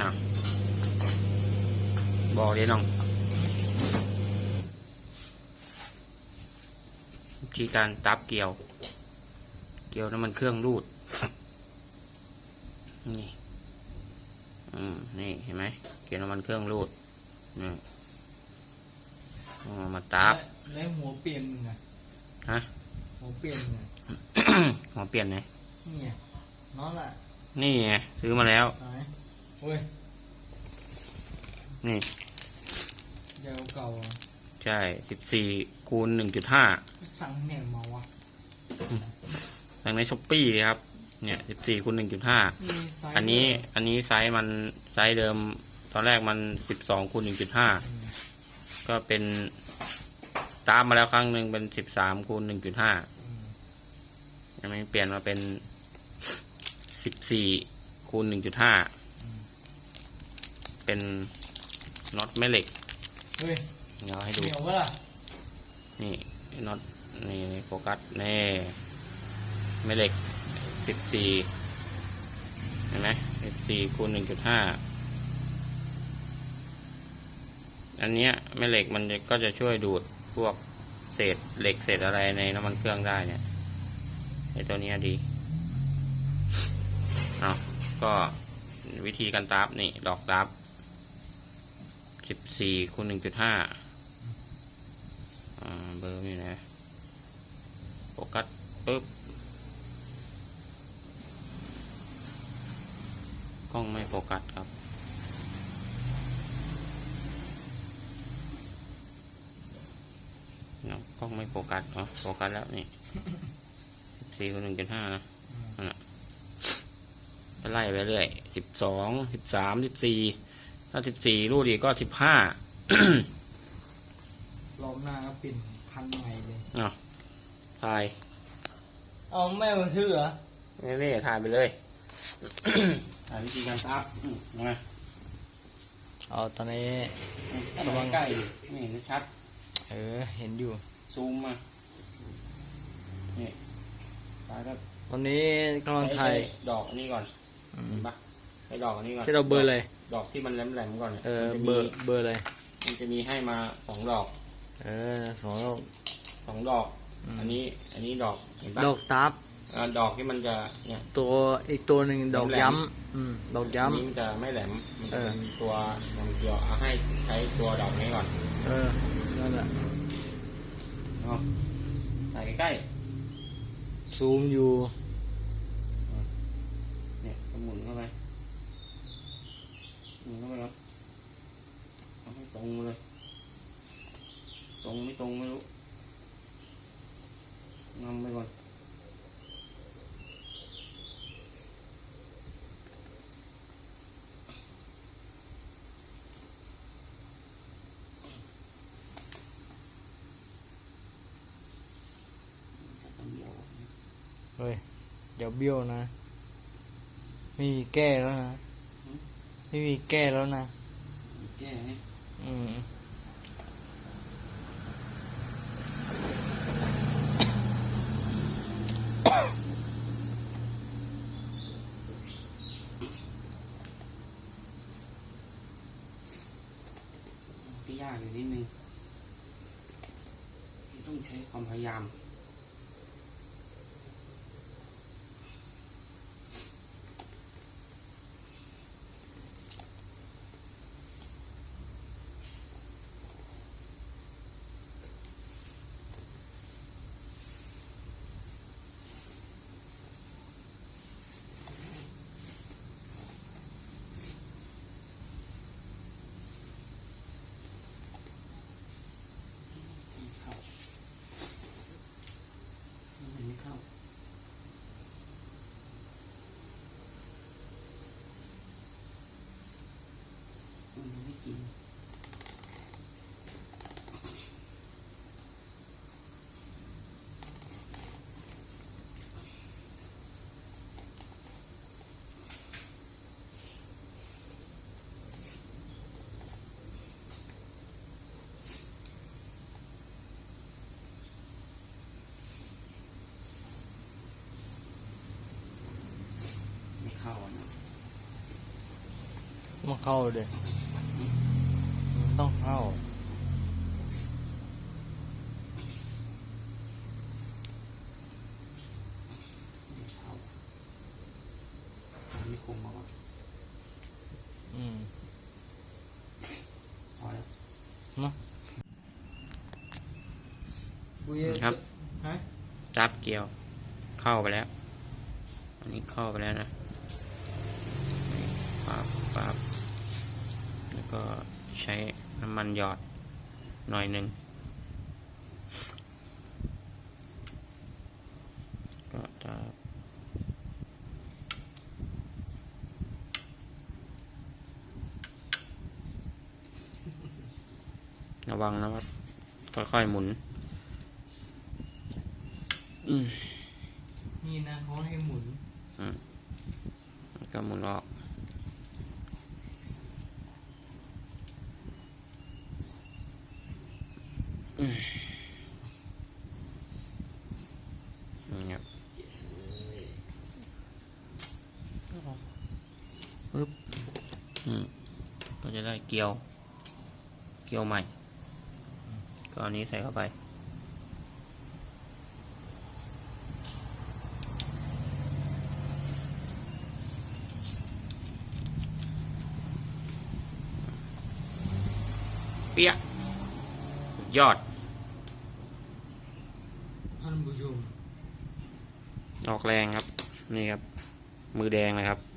อะบอกเลยน้องวิธีการตับเกี่ยว เกี่ยวน้ำมันเครื่องรูด นี่ อืม นี่เห็นไหม เกี่ยวน้ำมันเครื่องรูดนี่เอามาตับแล้วหัวเปลี่ยนมึงอะฮะ หัวเปลี่ยนมึงอะหัวเปลี่ยนไหนนี่ไงนั่นแหละนี่ไงซื้อมาแล้วไหน เว้ยนี่เดี๋ยวเก่าอะใช่สิบสี่คูณหนึ่งจุดห้าสั่งเนี่ยมาวะทางในช้อปปี้ครับ เนี่ยสิบสี่คูณหนึ่งจุดห้ามีไซส์อันนี้ด้วยเหรอันนี้ไซส์มันไซส์เดิม ตอนแรกมันสิบสองคูณหนึ่งจุดห้าอืมก็เป็นตามมาแล้วครั้งหนึ่งเป็นสิบสามคูณหนึ่งจุดห้าอืมยังไม่เปลี่ยนมาเป็นสิบสี่คูณหนึ่งจุดห้าอืม เป็นน็อตแม่เหล็กเฮ้ยเดี๋ยวให้เหดูนียวปะล่ะนี่น็อตนี่โฟกัสนี่แม่เหล็กสิบสี่เห็นไหมสิบสี่คูณหนึ่งจุดห้าอันเนี้ยแม่เหล็กมันจะก็จะช่วยดูดพวกเศษเหล็กเศษอะไรในน้ำมันเครื่องได้เนี่ยไอตัวเนี้ยดีเอาก็วิธีการตับนี่ดอกตับ สิบสี่คูณหนึ่งจุดห้าเบอร์นี่นะโฟกัสปุ๊บกล้องไม่โฟกัสครับเนาะกล้องไม่โฟกัสอ๋อโฟกัสแล้วนี่สี่คนหนึ่งจุดห้านะนั่นน่ะไล่ไปเรื่อยสิบสองสิบสามสิบสี่ ถ้าสิบสี่รูดอีกก็สิบห้ารอบหน้าก็เปลี่ยนคันใหม่เลยเนาะทายเอาแม่มาซื้อเหรอเร่ๆทายไปเลยถ่ายวิธีการซับอืมมาเอาตอนนี้ ระวัง ใกล้ดิไม่เห็นชัด เออ เห็นอยู่ ซูมมานี่ตายก็ตอนนี้กำลังถ่ายใช้ดอกอันนี้ก่อนอืม เห็นปะใช้ดอกอันนี้ก่อน ที่เราเบอร์เลย ดอกที่มันแหลมๆก่อนนี่ยเออมันจะเบอมีร์เบอร์เลยมันจะมีให้มาสองดอก เออสองดอกสองดอกมอันนี้ อันนี้ดอกเห็นปะดอกตับอ่าดอกที่มันจะเนี่ย ตัวอีกตัวหนึ่งดอกแหลมย้ำอืมดอกอันย้ำนี้มันจะไม่แหลม มันจะเออเป็นตัวมันเกี่ยวเอาให้ใช้ตัวดอกนี้ก่อน เออ นั่นแหละเนาะใส่ใกล้ซูมอยู่ๆเนี่ยก็หมุนเข้าไปหมุนเข้าไปแล้วเอาให้ ตรงมาเลย ตรงไม่ตรงไม่รู้นำไปก่อนเฮ้ยเดี๋ยวเบี้ยวนะ ไม่มีแก้แล้วนะ ไม่มีแก้แล้วนะ แก้ให้ อืมที่ยากอยู่นิดนึง ต้องใช้ความพยายาม มันเข้าเด็มันต้องเข้าไม่คุมมาวะอืมพอแล้วเนาะครับ ฮะจับเกี่ยว เข้าไปแล้ว อันนี้เข้าไปแล้วนะนี่ปั๊บปั๊บแล้ว ก็ใช้น้ำมันหยอดหน่อยหนึ่งก็จะระวังนะครับค่อยๆหมุนอืมนี่นะเขาให้หมุนแล้วก็หมุนออก อืมนี่ครับปึ๊บอืม ก็จะได้เกลียว เกลียวใหม่ก็อันนี้ใส่เข้าไป เปี้ยะสุดยอดท่านผู้ชมออกแรงครับ นี่ครับ มือแดงเลยครับ